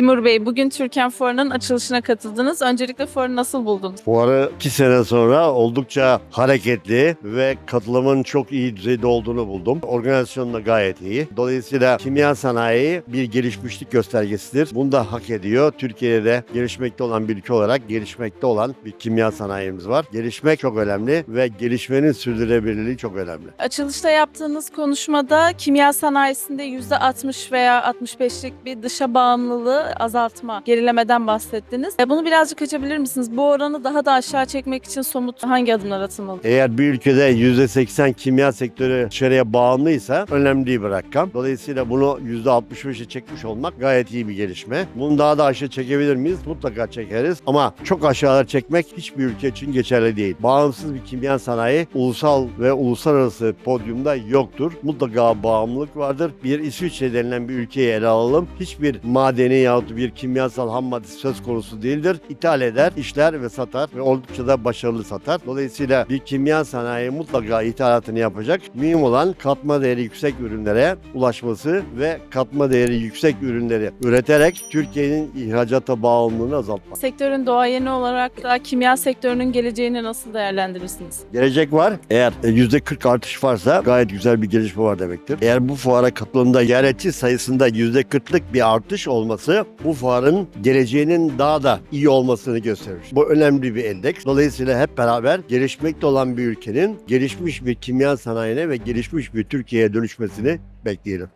Timur Bey, bugün Türkan Fuarı'nın açılışına katıldınız. Öncelikle fuarı nasıl buldunuz? Fuarı iki sene sonra oldukça hareketli ve katılımın çok iyi düzeyde olduğunu buldum. Organizasyon da gayet iyi. Dolayısıyla kimya sanayi bir gelişmişlik göstergesidir. Bunu da hak ediyor. Türkiye'de gelişmekte olan bir ülke olarak gelişmekte olan bir kimya sanayimiz var. Gelişmek çok önemli ve gelişmenin sürdürülebilirliği çok önemli. Açılışta yaptığınız konuşmada kimya sanayisinde %60 veya 65'lik bir dışa bağımlılığı azaltma, gerilemeden bahsettiniz. E, Bunu birazcık açabilir misiniz? Bu oranı daha da aşağı çekmek için somut hangi adımlar atılmalı? Eğer bir ülkede %80 kimya sektörü dışarıya bağımlıysa önemli bir rakam. Dolayısıyla bunu %65'e çekmiş olmak gayet iyi bir gelişme. Bunu daha da aşağı çekebilir miyiz? Mutlaka çekeriz. Ama çok aşağılara çekmek hiçbir ülke için geçerli değil. Bağımsız bir kimya sanayi ulusal ve uluslararası podyumda yoktur. Mutlaka bağımlılık vardır. Bir İsviçre denilen bir ülkeyi ele alalım. Hiçbir madeni yahut bir kimyasal ham madde söz konusu değildir. İthal eder, işler ve satar ve oldukça da başarılı satar. Dolayısıyla bir kimya sanayi mutlaka ithalatını yapacak. Mühim olan katma değeri yüksek ürünlere ulaşması ve katma değeri yüksek ürünleri üreterek Türkiye'nin ihracata bağımlılığını azaltmak. Sektörün doğayeni olarak da kimya sektörünün geleceğini nasıl değerlendirirsiniz? Gelecek var. Eğer e, %40 artış varsa gayet güzel bir gelişme var demektir. Eğer bu fuara katılımda ziyaretçi sayısında %40'lık bir artış olması bu fuarın geleceğinin daha da iyi olmasını gösterir. Bu önemli bir endeks. Dolayısıyla hep beraber gelişmekte olan bir ülkenin gelişmiş bir kimya sanayine ve gelişmiş bir Türkiye'ye dönüşmesini bekleyelim.